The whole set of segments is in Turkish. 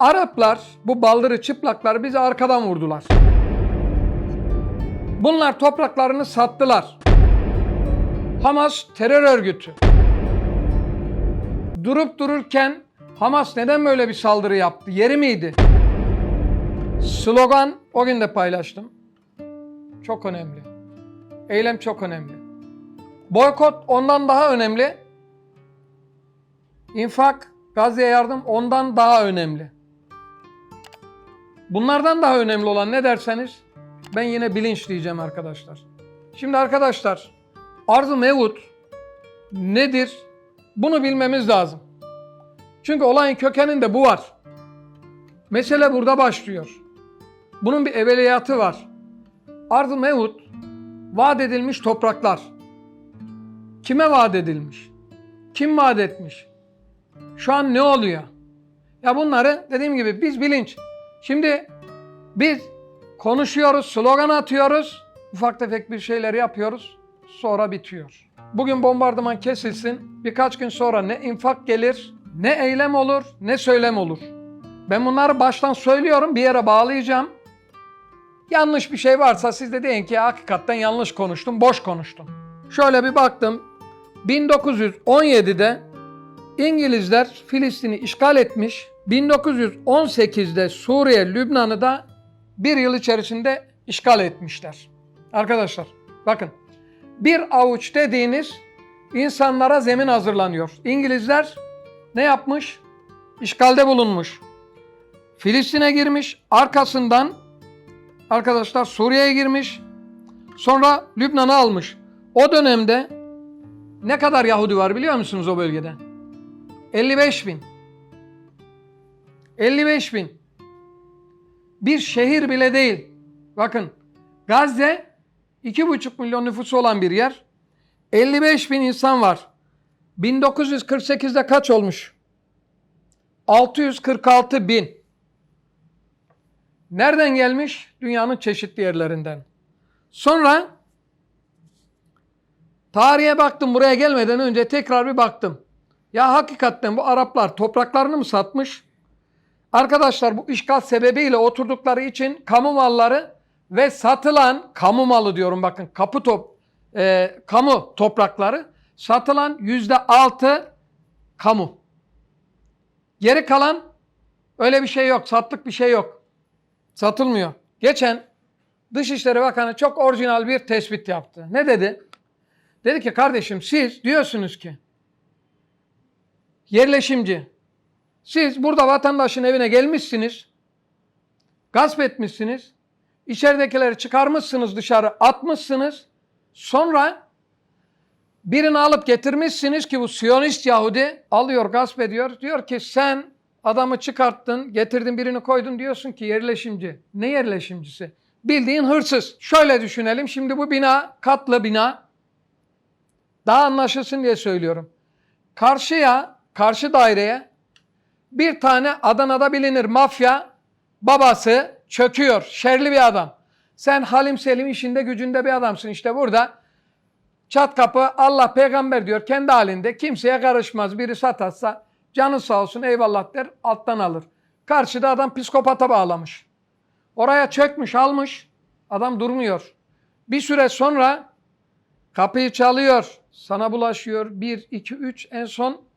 Araplar bu baldırı çıplakları bizi arkadan vurdular. Bunlar topraklarını sattılar. Hamas terör örgütü. Durup dururken Hamas neden böyle bir saldırı yaptı? Yeri miydi? Slogan o gün de paylaştım. Çok önemli. Eylem çok önemli. Boykot ondan daha önemli. İnfak, Gazze'ye yardım ondan daha önemli. Bunlardan daha önemli olan ne derseniz ben yine bilinç diyeceğim arkadaşlar. Şimdi arkadaşlar arz-ı mevut nedir? Bunu bilmemiz lazım. Çünkü olayın kökeninde bu var. Mesele burada başlıyor. Bunun bir evveliyatı var. Arz-ı mevut vaat edilmiş topraklar. Kime vaat edilmiş? Kim vaat etmiş? Şu an ne oluyor? Ya bunları dediğim gibi biz bilinç. Şimdi biz konuşuyoruz, slogan atıyoruz, ufak tefek bir şeyler yapıyoruz, sonra bitiyor. Bugün bombardıman kesilsin, birkaç gün sonra ne infak gelir, ne eylem olur, ne söylem olur. Ben bunları baştan söylüyorum, bir yere bağlayacağım. Yanlış bir şey varsa siz de deyin ki hakikaten yanlış konuştum, boş konuştum. Şöyle bir baktım. 1917'de İngilizler Filistin'i işgal etmiş. 1918'de Suriye, Lübnan'ı da bir yıl içerisinde işgal etmişler. Arkadaşlar bakın bir avuç dediğiniz insanlara zemin hazırlanıyor. İngilizler ne yapmış? İşgalde bulunmuş. Filistin'e girmiş. Arkasından arkadaşlar Suriye'ye girmiş. Sonra Lübnan'ı almış. O dönemde ne kadar Yahudi var biliyor musunuz o bölgede? 55 bin. 55 bin. Bir şehir bile değil. Bakın Gazze 2,5 milyon nüfusu olan bir yer. 55 bin insan var. 1948'de kaç olmuş? 646 bin. Nereden gelmiş? Dünyanın çeşitli yerlerinden. Sonra tarihe baktım buraya gelmeden önce tekrar bir baktım. Ya hakikaten bu Araplar topraklarını mı satmış? Arkadaşlar bu işgal sebebiyle oturdukları için kamu malları ve satılan kamu malı diyorum bakın kapı top e, kamu toprakları satılan yüzde altı kamu. Geri kalan öyle bir şey yok. Sattık bir şey yok. Satılmıyor. Geçen Dışişleri Bakanı çok orijinal bir tespit yaptı. Ne dedi? Dedi ki kardeşim siz diyorsunuz ki yerleşimci. Siz burada vatandaşın evine gelmişsiniz. Gasp etmişsiniz. içeridekileri çıkarmışsınız dışarı atmışsınız. Sonra birini alıp getirmişsiniz ki bu Siyonist Yahudi alıyor gasp ediyor. Diyor ki sen adamı çıkarttın getirdin birini koydun diyorsun ki yerleşimci. Ne yerleşimcisi? Bildiğin hırsız. Şöyle düşünelim şimdi bu bina katlı bina. Daha anlaşılsın diye söylüyorum. Karşıya, karşı daireye bir tane Adana'da bilinir mafya babası çöküyor. Şerli bir adam. Sen Halim Selim işinde gücünde bir adamsın. İşte burada çat kapı Allah peygamber diyor kendi halinde kimseye karışmaz. Biri satarsa canı sağ olsun eyvallah der alttan alır. Karşıda adam psikopata bağlamış. Oraya çökmüş almış. Adam durmuyor. Bir süre sonra kapıyı çalıyor. Sana bulaşıyor. Bir, iki, üç en son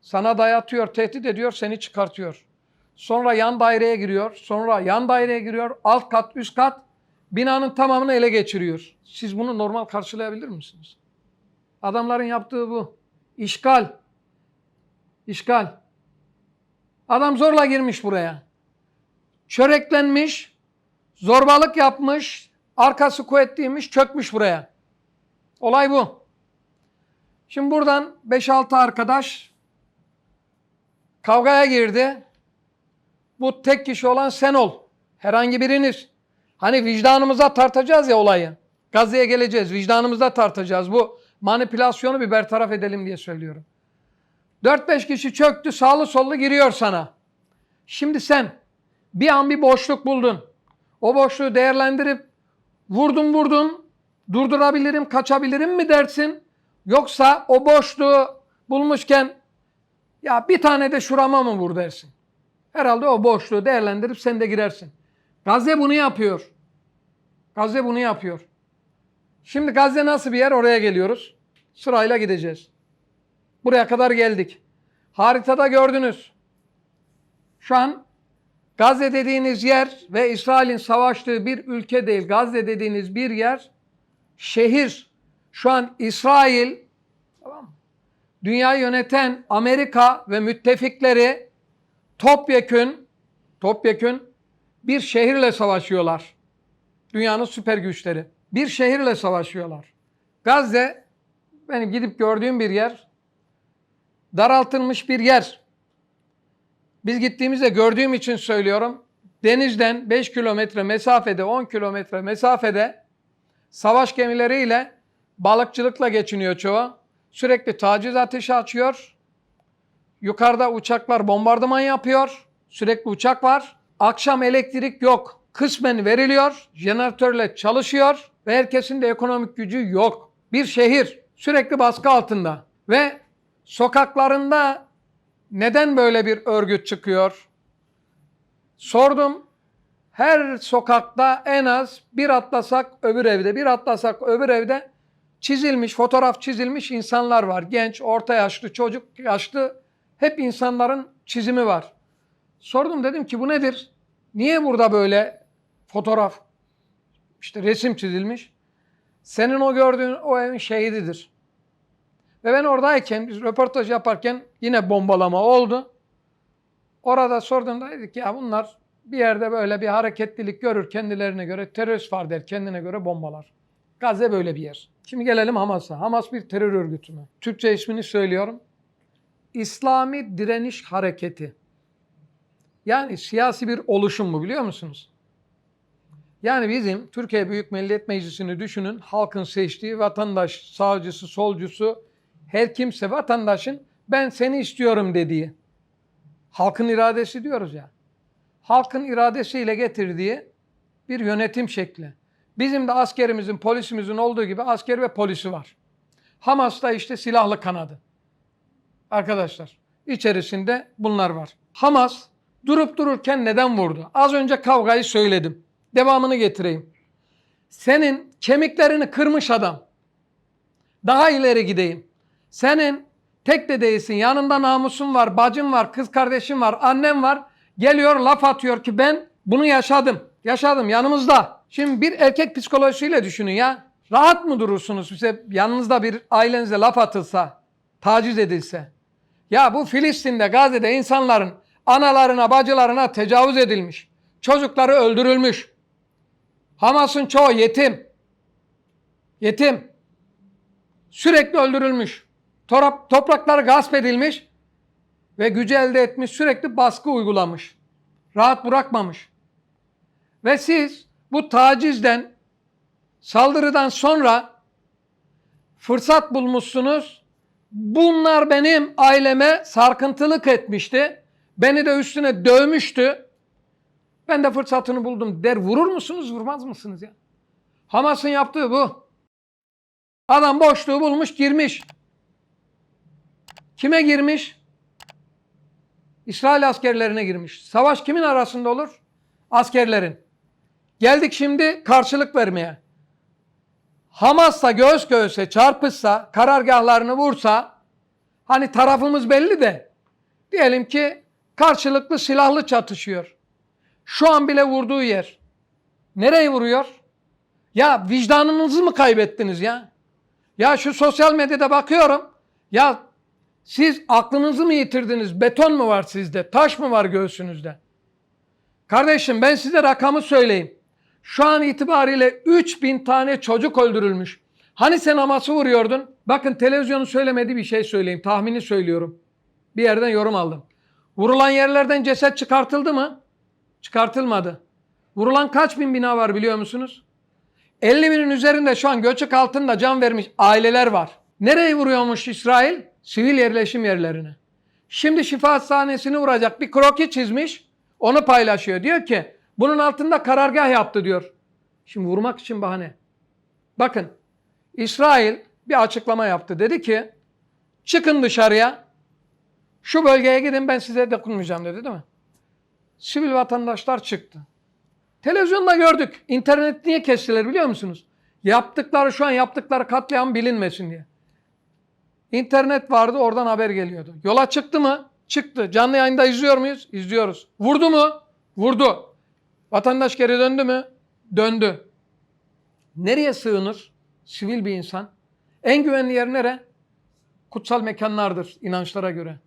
sana dayatıyor, tehdit ediyor, seni çıkartıyor. Sonra yan daireye giriyor. Sonra yan daireye giriyor. Alt kat, üst kat binanın tamamını ele geçiriyor. Siz bunu normal karşılayabilir misiniz? Adamların yaptığı bu. İşgal. İşgal. Adam zorla girmiş buraya. Çöreklenmiş, zorbalık yapmış, arkası kuvvetliymiş, çökmüş buraya. Olay bu. Şimdi buradan 5-6 arkadaş kavgaya girdi. Bu tek kişi olan sen ol. Herhangi biriniz. Hani vicdanımıza tartacağız ya olayı. Gazze'ye geleceğiz. Vicdanımızda tartacağız. Bu manipülasyonu bir bertaraf edelim diye söylüyorum. 4-5 kişi çöktü sağlı sollu giriyor sana. Şimdi sen bir an bir boşluk buldun. O boşluğu değerlendirip vurdun vurdun durdurabilirim kaçabilirim mi dersin? Yoksa o boşluğu bulmuşken ya bir tane de şurama mı vur dersin? Herhalde o boşluğu değerlendirip sen de girersin. Gazze bunu yapıyor. Gazze bunu yapıyor. Şimdi Gazze nasıl bir yer oraya geliyoruz. Sırayla gideceğiz. Buraya kadar geldik. Haritada gördünüz. Şu an Gazze dediğiniz yer ve İsrail'in savaştığı bir ülke değil. Gazze dediğiniz bir yer şehir. Şu an İsrail? Dünyayı yöneten Amerika ve müttefikleri topyekün topyekün bir şehirle savaşıyorlar. Dünyanın süper güçleri. Bir şehirle savaşıyorlar. Gazze benim gidip gördüğüm bir yer. Daraltılmış bir yer. Biz gittiğimizde gördüğüm için söylüyorum. Denizden 5 kilometre mesafede, 10 kilometre mesafede savaş gemileriyle balıkçılıkla geçiniyor çoğu. Sürekli taciz ateşi açıyor. Yukarıda uçaklar bombardıman yapıyor. Sürekli uçak var. Akşam elektrik yok. Kısmen veriliyor. Jeneratörle çalışıyor. Ve herkesin de ekonomik gücü yok. Bir şehir sürekli baskı altında. Ve sokaklarında neden böyle bir örgüt çıkıyor? Sordum. Her sokakta en az bir atlasak öbür evde, bir atlasak öbür evde çizilmiş, fotoğraf çizilmiş insanlar var. Genç, orta yaşlı, çocuk yaşlı hep insanların çizimi var. Sordum dedim ki bu nedir? Niye burada böyle fotoğraf, işte resim çizilmiş? Senin o gördüğün o evin şehididir. Ve ben oradayken, biz röportaj yaparken yine bombalama oldu. Orada sorduğumda dedik ya bunlar bir yerde böyle bir hareketlilik görür kendilerine göre terörist var der kendine göre bombalar. Gazze böyle bir yer. Şimdi gelelim Hamas'a. Hamas bir terör örgütü mü? Türkçe ismini söylüyorum. İslami Direniş Hareketi. Yani siyasi bir oluşum mu biliyor musunuz? Yani bizim Türkiye Büyük Millet Meclisi'ni düşünün. Halkın seçtiği vatandaş, sağcısı, solcusu, her kimse vatandaşın ben seni istiyorum dediği. Halkın iradesi diyoruz ya. Halkın iradesiyle getirdiği bir yönetim şekli. Bizim de askerimizin, polisimizin olduğu gibi asker ve polisi var. Hamas'ta işte silahlı kanadı. Arkadaşlar içerisinde bunlar var. Hamas durup dururken neden vurdu? Az önce kavgayı söyledim. Devamını getireyim. Senin kemiklerini kırmış adam. Daha ileri gideyim. Senin tek de değilsin. Yanında namusun var, bacın var, kız kardeşin var, annem var. Geliyor laf atıyor ki ben bunu yaşadım. Yaşadım yanımızda. Şimdi bir erkek psikolojisiyle düşünün ya. Rahat mı durursunuz size yanınızda bir ailenize laf atılsa, taciz edilse? Ya bu Filistin'de, Gazze'de insanların analarına, bacılarına tecavüz edilmiş. Çocukları öldürülmüş. Hamas'ın çoğu yetim. Yetim. Sürekli öldürülmüş. Torap, toprakları gasp edilmiş ve gücü elde etmiş, sürekli baskı uygulamış. Rahat bırakmamış. Ve siz bu tacizden, saldırıdan sonra fırsat bulmuşsunuz. Bunlar benim aileme sarkıntılık etmişti. Beni de üstüne dövmüştü. Ben de fırsatını buldum der. Vurur musunuz, vurmaz mısınız ya? Hamas'ın yaptığı bu. Adam boşluğu bulmuş, girmiş. Kime girmiş? İsrail askerlerine girmiş. Savaş kimin arasında olur? Askerlerin. Geldik şimdi karşılık vermeye. Hamas'la göğüs göğüse çarpışsa, karargahlarını vursa, hani tarafımız belli de, diyelim ki karşılıklı silahlı çatışıyor. Şu an bile vurduğu yer. Nereyi vuruyor? Ya vicdanınızı mı kaybettiniz ya? Ya şu sosyal medyada bakıyorum. Ya siz aklınızı mı yitirdiniz? Beton mu var sizde? Taş mı var göğsünüzde? Kardeşim ben size rakamı söyleyeyim. Şu an itibariyle 3000 tane çocuk öldürülmüş. Hani sen Hamas'ı vuruyordun? Bakın televizyonun söylemediği bir şey söyleyeyim. Tahmini söylüyorum. Bir yerden yorum aldım. Vurulan yerlerden ceset çıkartıldı mı? Çıkartılmadı. Vurulan kaç bin bina var biliyor musunuz? 50 binin üzerinde şu an göçük altında can vermiş aileler var. Nereye vuruyormuş İsrail? Sivil yerleşim yerlerine. Şimdi şifa hastanesini vuracak bir kroki çizmiş. Onu paylaşıyor. Diyor ki bunun altında karargah yaptı diyor. Şimdi vurmak için bahane. Bakın İsrail bir açıklama yaptı. Dedi ki çıkın dışarıya şu bölgeye gidin ben size dokunmayacağım dedi değil mi? sivil vatandaşlar çıktı. Televizyonda gördük. İnternet niye kestiler biliyor musunuz? Yaptıkları şu an yaptıkları katliam bilinmesin diye. İnternet vardı oradan haber geliyordu. Yola çıktı mı? Çıktı. Canlı yayında izliyor muyuz? İzliyoruz. Vurdu mu? Vurdu. Vatandaş geri döndü mü? Döndü. Nereye sığınır sivil bir insan? En güvenli yer nere? Kutsal mekanlardır inançlara göre.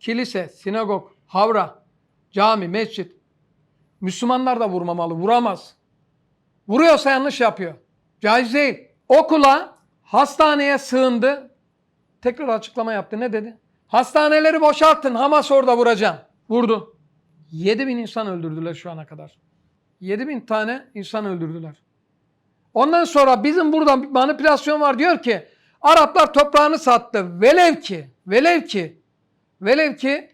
Kilise, sinagog, havra, cami, mescit. Müslümanlar da vurmamalı, vuramaz. Vuruyorsa yanlış yapıyor. Caiz değil. Okula, hastaneye sığındı. Tekrar açıklama yaptı. Ne dedi? Hastaneleri boşalttın. Hamas orada vuracağım. Vurdu. 7 bin insan öldürdüler şu ana kadar. 7 bin tane insan öldürdüler. Ondan sonra bizim burada manipülasyon var. Diyor ki Araplar toprağını sattı. Velev ki, velev ki, velev ki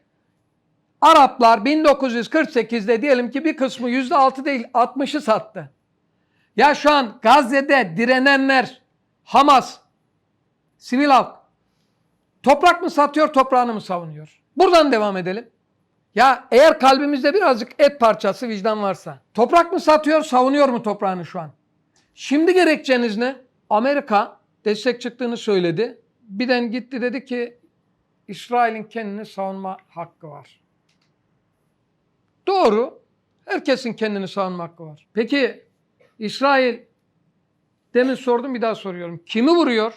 Araplar 1948'de diyelim ki bir kısmı %6 değil 60'ı sattı. Ya şu an Gazze'de direnenler, Hamas, sivil halk toprak mı satıyor, toprağını mı savunuyor? Buradan devam edelim. Ya eğer kalbimizde birazcık et parçası vicdan varsa, toprak mı satıyor, savunuyor mu toprağını şu an? Şimdi gerekçeniz ne? Amerika destek çıktığını söyledi. Birden gitti dedi ki İsrail'in kendini savunma hakkı var. Doğru. Herkesin kendini savunma hakkı var. Peki İsrail demin sordum bir daha soruyorum. Kimi vuruyor?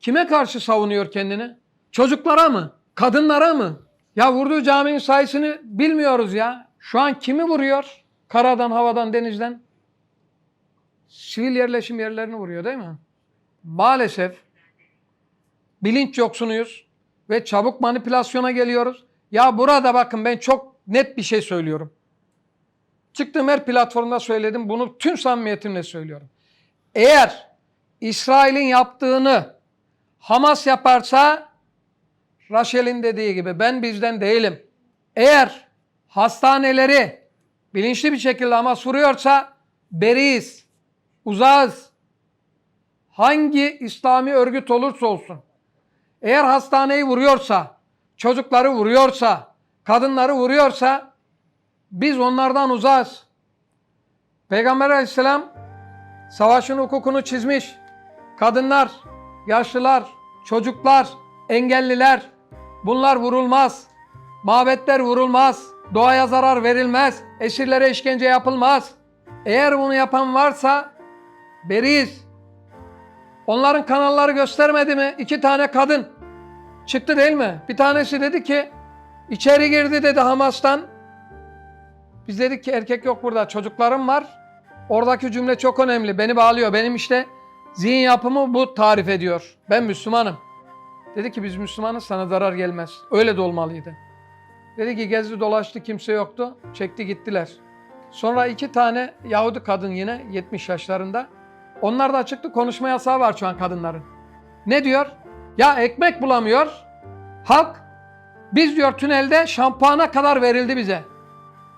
Kime karşı savunuyor kendini? Çocuklara mı? Kadınlara mı? Ya vurduğu caminin sayısını bilmiyoruz ya. Şu an kimi vuruyor? Karadan, havadan, denizden. Sivil yerleşim yerlerini vuruyor değil mi? Maalesef bilinç yoksunuyuz ve çabuk manipülasyona geliyoruz. Ya burada bakın ben çok net bir şey söylüyorum. Çıktığım her platformda söyledim. Bunu tüm samimiyetimle söylüyorum. Eğer İsrail'in yaptığını Hamas yaparsa Raşel'in dediği gibi ben bizden değilim. Eğer hastaneleri bilinçli bir şekilde Hamas vuruyorsa beriyiz, uzağız. Hangi İslami örgüt olursa olsun. Eğer hastaneyi vuruyorsa, çocukları vuruyorsa, kadınları vuruyorsa biz onlardan uzağız. Peygamber aleyhisselam savaşın hukukunu çizmiş. Kadınlar, yaşlılar, çocuklar, engelliler bunlar vurulmaz. Mabetler vurulmaz. Doğaya zarar verilmez. Esirlere işkence yapılmaz. Eğer bunu yapan varsa beriyiz. Onların kanalları göstermedi mi? İki tane kadın çıktı değil mi? Bir tanesi dedi ki içeri girdi dedi Hamas'tan. Biz dedik ki erkek yok burada çocuklarım var. Oradaki cümle çok önemli. Beni bağlıyor. Benim işte zihin yapımı bu tarif ediyor. Ben Müslümanım. Dedi ki biz Müslümanız sana zarar gelmez. Öyle de olmalıydı. Dedi ki gezdi dolaştı kimse yoktu. Çekti gittiler. Sonra iki tane Yahudi kadın yine 70 yaşlarında. Onlar da çıktı konuşma yasağı var şu an kadınların. Ne diyor? Ya ekmek bulamıyor. Halk biz diyor tünelde şampuana kadar verildi bize.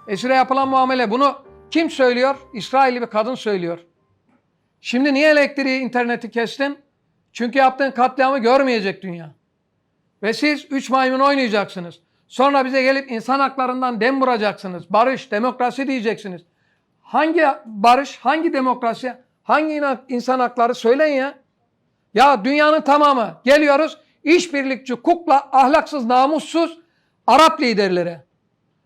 Esire yapılan muamele bunu kim söylüyor? İsrailli bir kadın söylüyor. Şimdi niye elektriği, interneti kestin? Çünkü yaptığın katliamı görmeyecek dünya. Ve siz üç maymun oynayacaksınız. Sonra bize gelip insan haklarından dem vuracaksınız. Barış, demokrasi diyeceksiniz. Hangi barış, hangi demokrasi, hangi insan hakları söyleyin ya. Ya dünyanın tamamı geliyoruz işbirlikçi, kukla, ahlaksız, namussuz Arap liderleri.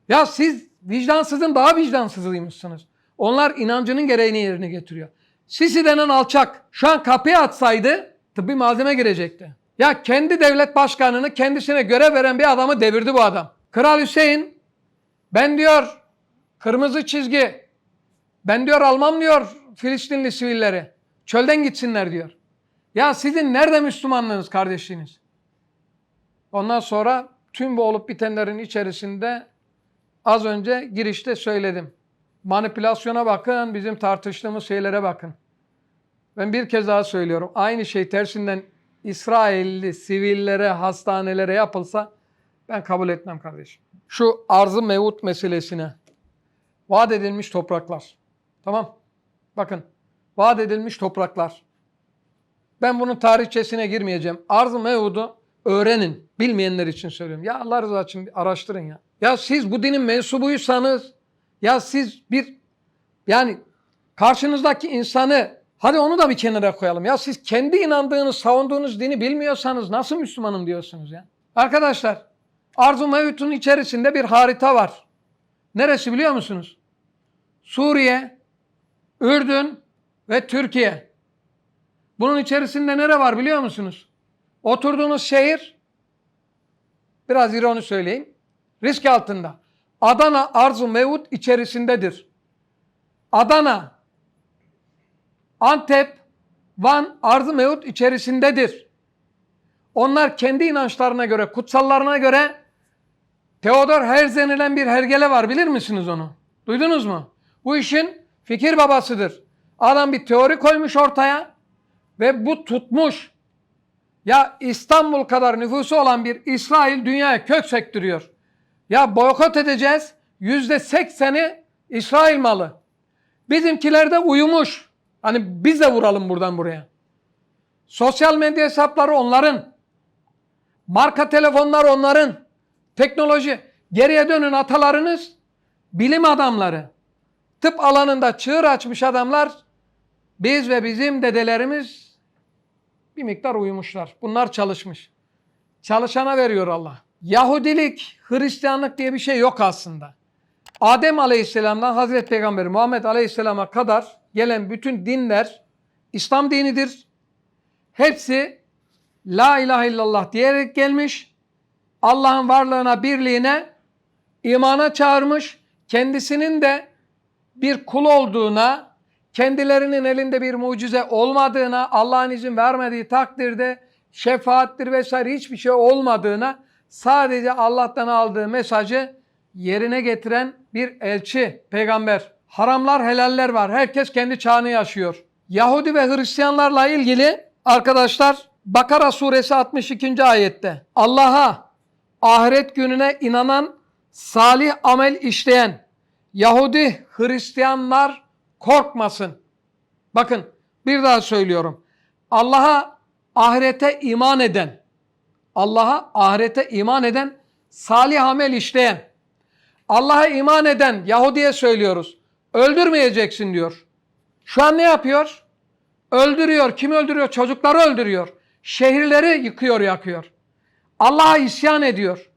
Ya siz vicdansızın daha vicdansızıymışsınız. Onlar inancının gereğini yerine getiriyor. Sisi denen alçak şu an kapıya atsaydı tıbbi malzeme girecekti. Ya kendi devlet başkanını kendisine görev veren bir adamı devirdi bu adam. Kral Hüseyin ben diyor kırmızı çizgi ben diyor almam diyor Filistinli sivilleri. Çölden gitsinler diyor. Ya sizin nerede Müslümanlığınız kardeşliğiniz? Ondan sonra tüm bu olup bitenlerin içerisinde az önce girişte söyledim. Manipülasyona bakın, bizim tartıştığımız şeylere bakın. Ben bir kez daha söylüyorum. Aynı şey tersinden İsrailli sivillere, hastanelere yapılsa ben kabul etmem kardeşim. Şu arzı mevut meselesine. Vaat edilmiş topraklar. Tamam. Bakın. Vaat edilmiş topraklar. Ben bunun tarihçesine girmeyeceğim. Arz-ı mevudu öğrenin. Bilmeyenler için söylüyorum. Ya Allah rızası için araştırın ya. Ya siz bu dinin mensubuysanız Ya siz bir yani karşınızdaki insanı hadi onu da bir kenara koyalım. Ya siz kendi inandığınız, savunduğunuz dini bilmiyorsanız nasıl Müslümanım diyorsunuz ya? Arkadaşlar Arzu Mevcut'un içerisinde bir harita var. Neresi biliyor musunuz? Suriye, Ürdün ve Türkiye. Bunun içerisinde nere var biliyor musunuz? Oturduğunuz şehir, biraz ironi söyleyeyim, risk altında. Adana Arzu Mevut içerisindedir. Adana, Antep, Van Arzu Mevut içerisindedir. Onlar kendi inançlarına göre, kutsallarına göre Theodor Herz denilen bir hergele var. Bilir misiniz onu? Duydunuz mu? Bu işin fikir babasıdır. Adam bir teori koymuş ortaya ve bu tutmuş. Ya İstanbul kadar nüfusu olan bir İsrail dünyaya kök sektiriyor. Ya boykot edeceğiz. Yüzde sekseni İsrail malı. Bizimkiler de uyumuş. Hani biz de vuralım buradan buraya. Sosyal medya hesapları onların. Marka telefonlar onların. Teknoloji. Geriye dönün atalarınız bilim adamları. Tıp alanında çığır açmış adamlar biz ve bizim dedelerimiz bir miktar uyumuşlar. Bunlar çalışmış. Çalışana veriyor Allah. Yahudilik, Hristiyanlık diye bir şey yok aslında. Adem Aleyhisselam'dan Hazreti Peygamber Muhammed Aleyhisselam'a kadar gelen bütün dinler İslam dinidir. Hepsi La ilahe illallah diyerek gelmiş. Allah'ın varlığına, birliğine, imana çağırmış. Kendisinin de bir kul olduğuna, kendilerinin elinde bir mucize olmadığına, Allah'ın izin vermediği takdirde şefaattir vesaire hiçbir şey olmadığına, sadece Allah'tan aldığı mesajı yerine getiren bir elçi, peygamber. Haramlar, helaller var. Herkes kendi çağını yaşıyor. Yahudi ve Hristiyanlarla ilgili arkadaşlar Bakara suresi 62. ayette Allah'a, ahiret gününe inanan, salih amel işleyen Yahudi, Hristiyanlar korkmasın. Bakın bir daha söylüyorum. Allah'a, ahirete iman eden, Allah'a, ahirete iman eden, salih amel işleyen, Allah'a iman eden Yahudi'ye söylüyoruz. Öldürmeyeceksin diyor. Şu an ne yapıyor? Öldürüyor. Kim öldürüyor? Çocukları öldürüyor. Şehirleri yıkıyor, yakıyor. Allah'a isyan ediyor.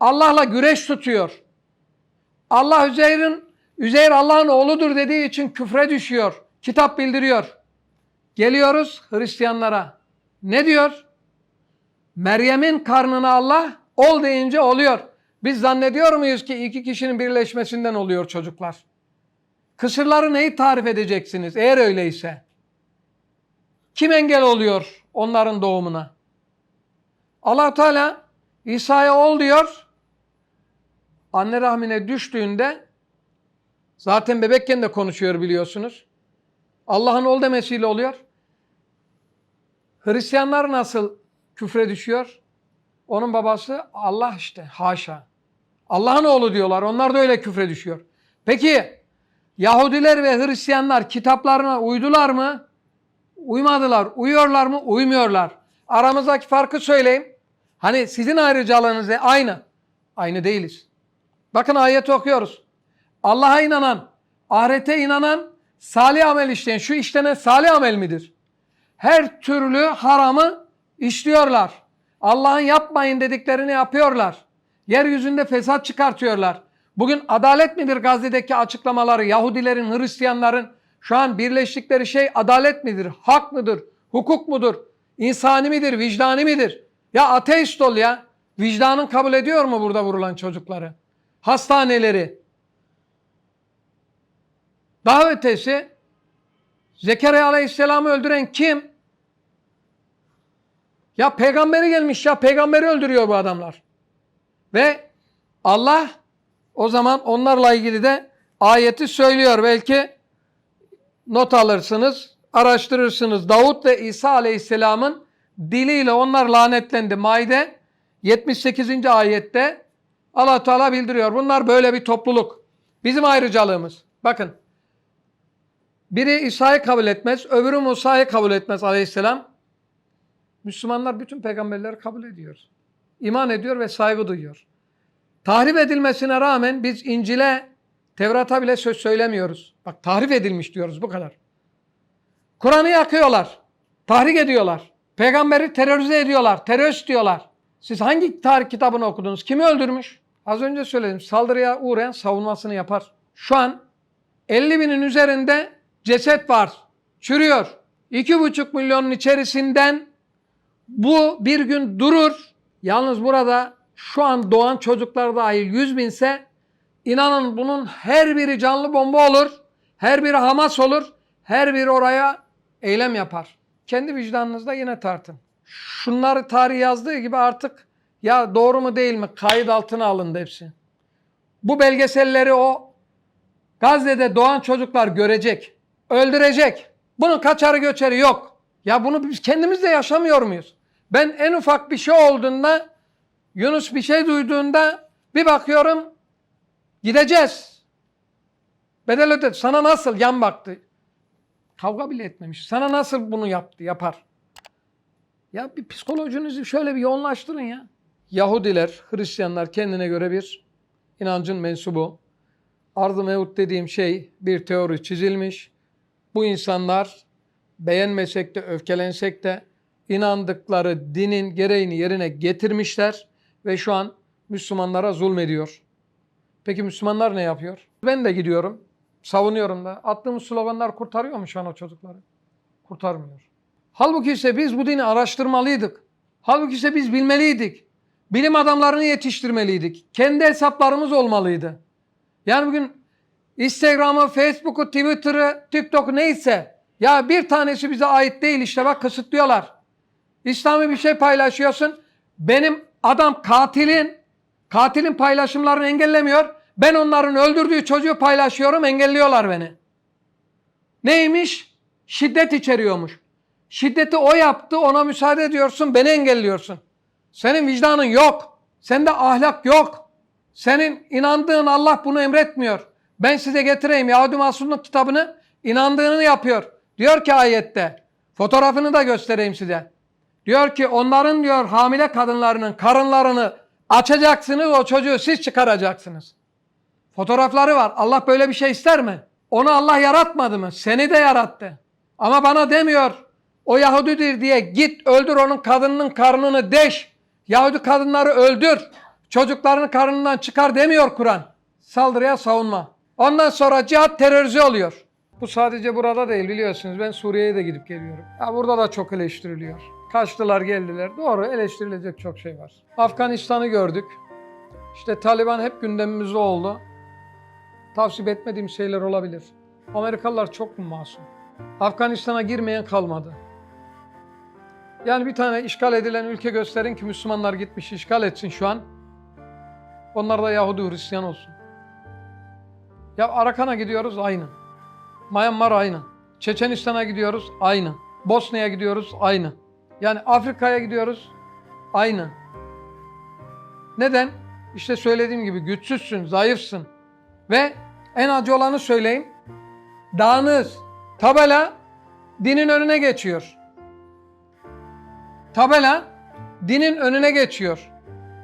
Allah'la güreş tutuyor. Allah Üzeyr'in Üzeyr Allah'ın oğludur dediği için küfre düşüyor. Kitap bildiriyor. Geliyoruz Hristiyanlara. Ne diyor? Meryem'in karnına Allah ol deyince oluyor. Biz zannediyor muyuz ki iki kişinin birleşmesinden oluyor çocuklar? Kısırları neyi tarif edeceksiniz eğer öyleyse? Kim engel oluyor onların doğumuna? allah Teala İsa'ya ol diyor. Anne rahmine düştüğünde zaten bebekken de konuşuyor biliyorsunuz. Allah'ın ol demesiyle oluyor. Hristiyanlar nasıl küfre düşüyor? Onun babası Allah işte haşa. Allah'ın oğlu diyorlar. Onlar da öyle küfre düşüyor. Peki Yahudiler ve Hristiyanlar kitaplarına uydular mı? Uymadılar. Uyuyorlar mı? Uymuyorlar. Aramızdaki farkı söyleyeyim. Hani sizin ayrıcalığınız ne? Aynı. Aynı değiliz. Bakın ayeti okuyoruz. Allah'a inanan, ahirete inanan, salih amel işleyen, şu işlenen salih amel midir? Her türlü haramı işliyorlar. Allah'ın yapmayın dediklerini yapıyorlar. Yeryüzünde fesat çıkartıyorlar. Bugün adalet midir Gazze'deki açıklamaları Yahudilerin, Hristiyanların şu an birleştikleri şey adalet midir? Hak mıdır? Hukuk mudur? İnsani midir? Vicdani midir? Ya ateist ol ya. Vicdanın kabul ediyor mu burada vurulan çocukları? Hastaneleri. Daha ötesi Zekeriya Aleyhisselam'ı öldüren kim? Ya peygamberi gelmiş ya peygamberi öldürüyor bu adamlar. Ve Allah o zaman onlarla ilgili de ayeti söylüyor. Belki not alırsınız, araştırırsınız. Davut ve İsa Aleyhisselam'ın diliyle onlar lanetlendi. Maide 78. ayette Allah Teala bildiriyor. Bunlar böyle bir topluluk. Bizim ayrıcalığımız. Bakın. Biri İsa'yı kabul etmez, öbürü Musa'yı kabul etmez aleyhisselam. Müslümanlar bütün peygamberleri kabul ediyor. İman ediyor ve saygı duyuyor. Tahrip edilmesine rağmen biz İncil'e Tevrat'a bile söz söylemiyoruz. Bak tahrif edilmiş diyoruz bu kadar. Kur'an'ı yakıyorlar. Tahrik ediyorlar. Peygamberi terörize ediyorlar. Terörist diyorlar. Siz hangi tarih kitabını okudunuz? Kimi öldürmüş? Az önce söyledim. Saldırıya uğrayan savunmasını yapar. Şu an 50 binin üzerinde ceset var. Çürüyor. 2,5 milyonun içerisinden bu bir gün durur. Yalnız burada şu an doğan çocuklar dahil 100 binse inanın bunun her biri canlı bomba olur. Her biri Hamas olur. Her biri oraya eylem yapar. Kendi vicdanınızda yine tartın. Şunları tarih yazdığı gibi artık ya doğru mu değil mi kayıt altına alındı hepsi. Bu belgeselleri o Gazze'de doğan çocuklar görecek, öldürecek. Bunun kaçarı göçeri yok. Ya bunu biz kendimiz de yaşamıyor muyuz? Ben en ufak bir şey olduğunda, Yunus bir şey duyduğunda bir bakıyorum gideceğiz. Bedel ödedi. Sana nasıl yan baktı? Kavga bile etmemiş. Sana nasıl bunu yaptı, yapar? Ya bir psikolojinizi şöyle bir yoğunlaştırın ya. Yahudiler, Hristiyanlar kendine göre bir inancın mensubu. Arz-ı mevut dediğim şey bir teori çizilmiş. Bu insanlar beğenmesek de öfkelensek de inandıkları dinin gereğini yerine getirmişler ve şu an Müslümanlara zulmediyor. Peki Müslümanlar ne yapıyor? Ben de gidiyorum, savunuyorum da. Attığımız sloganlar kurtarıyor mu şu an o çocukları? Kurtarmıyor. Halbuki ise biz bu dini araştırmalıydık. Halbuki ise biz bilmeliydik. Bilim adamlarını yetiştirmeliydik. Kendi hesaplarımız olmalıydı. Yani bugün Instagram'ı, Facebook'u, Twitter'ı, TikTok'u neyse ya bir tanesi bize ait değil işte bak kısıtlıyorlar. İslami bir şey paylaşıyorsun. Benim adam katilin, katilin paylaşımlarını engellemiyor. Ben onların öldürdüğü çocuğu paylaşıyorum engelliyorlar beni. Neymiş? Şiddet içeriyormuş. Şiddeti o yaptı ona müsaade ediyorsun beni engelliyorsun. Senin vicdanın yok. Sende ahlak yok. Senin inandığın Allah bunu emretmiyor. Ben size getireyim Yahudi Mahsul'un kitabını inandığını yapıyor. Diyor ki ayette fotoğrafını da göstereyim size. Diyor ki onların diyor hamile kadınlarının karınlarını açacaksınız o çocuğu siz çıkaracaksınız. Fotoğrafları var. Allah böyle bir şey ister mi? Onu Allah yaratmadı mı? Seni de yarattı. Ama bana demiyor o Yahudidir diye git öldür onun kadınının karnını deş. Yahudi kadınları öldür. Çocuklarını karnından çıkar demiyor Kur'an. Saldırıya savunma. Ondan sonra cihat terörize oluyor. Bu sadece burada değil biliyorsunuz. Ben Suriye'ye de gidip geliyorum. Ya burada da çok eleştiriliyor. Kaçtılar geldiler. Doğru eleştirilecek çok şey var. Afganistan'ı gördük. İşte Taliban hep gündemimizde oldu. Tavsiye etmediğim şeyler olabilir. Amerikalılar çok mu masum? Afganistan'a girmeyen kalmadı. Yani bir tane işgal edilen ülke gösterin ki Müslümanlar gitmiş işgal etsin şu an. Onlar da Yahudi Hristiyan olsun. Ya Arakan'a gidiyoruz aynı. Myanmar aynı. Çeçenistan'a gidiyoruz aynı. Bosna'ya gidiyoruz aynı. Yani Afrika'ya gidiyoruz aynı. Neden? İşte söylediğim gibi güçsüzsün, zayıfsın. Ve en acı olanı söyleyeyim. Dağınız, tabela dinin önüne geçiyor. Tabela dinin önüne geçiyor.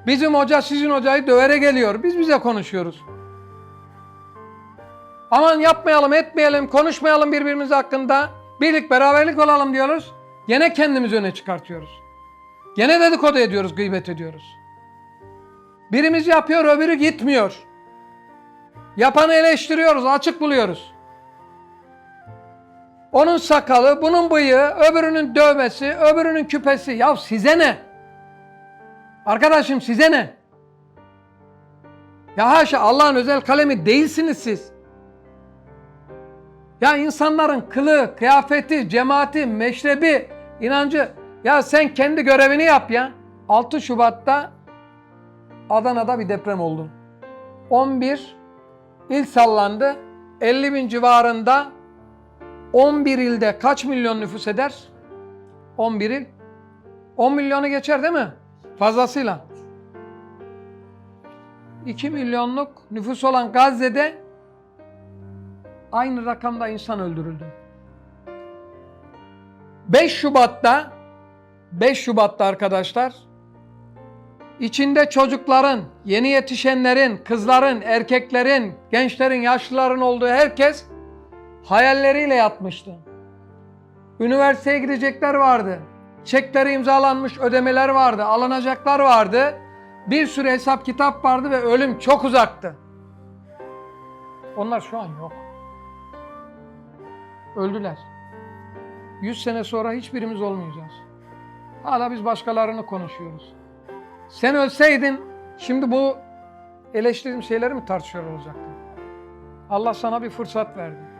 Bizim hoca sizin hocayı dövere geliyor. Biz bize konuşuyoruz. Aman yapmayalım, etmeyelim, konuşmayalım birbirimiz hakkında. Birlik, beraberlik olalım diyoruz. Gene kendimizi öne çıkartıyoruz. Gene dedikodu ediyoruz, gıybet ediyoruz. Birimiz yapıyor, öbürü gitmiyor. Yapanı eleştiriyoruz, açık buluyoruz. Onun sakalı, bunun bıyığı, öbürünün dövmesi, öbürünün küpesi. Ya size ne? Arkadaşım size ne? Ya haşa Allah'ın özel kalemi değilsiniz siz. Ya insanların kılı, kıyafeti, cemaati, meşrebi, inancı. Ya sen kendi görevini yap ya. 6 Şubat'ta Adana'da bir deprem oldu. 11 il sallandı. 50 bin civarında 11 ilde kaç milyon nüfus eder? 11 il. 10 milyonu geçer değil mi? Fazlasıyla. 2 milyonluk nüfus olan Gazze'de aynı rakamda insan öldürüldü. 5 Şubat'ta 5 Şubat'ta arkadaşlar içinde çocukların, yeni yetişenlerin, kızların, erkeklerin, gençlerin, yaşlıların olduğu herkes hayalleriyle yatmıştı. Üniversiteye gidecekler vardı. Çekleri imzalanmış ödemeler vardı, alınacaklar vardı. Bir sürü hesap kitap vardı ve ölüm çok uzaktı. Onlar şu an yok. Öldüler. 100 sene sonra hiçbirimiz olmayacağız. Hala biz başkalarını konuşuyoruz. Sen ölseydin şimdi bu eleştirdiğim şeyleri mi tartışıyor olacaktın? Allah sana bir fırsat verdi.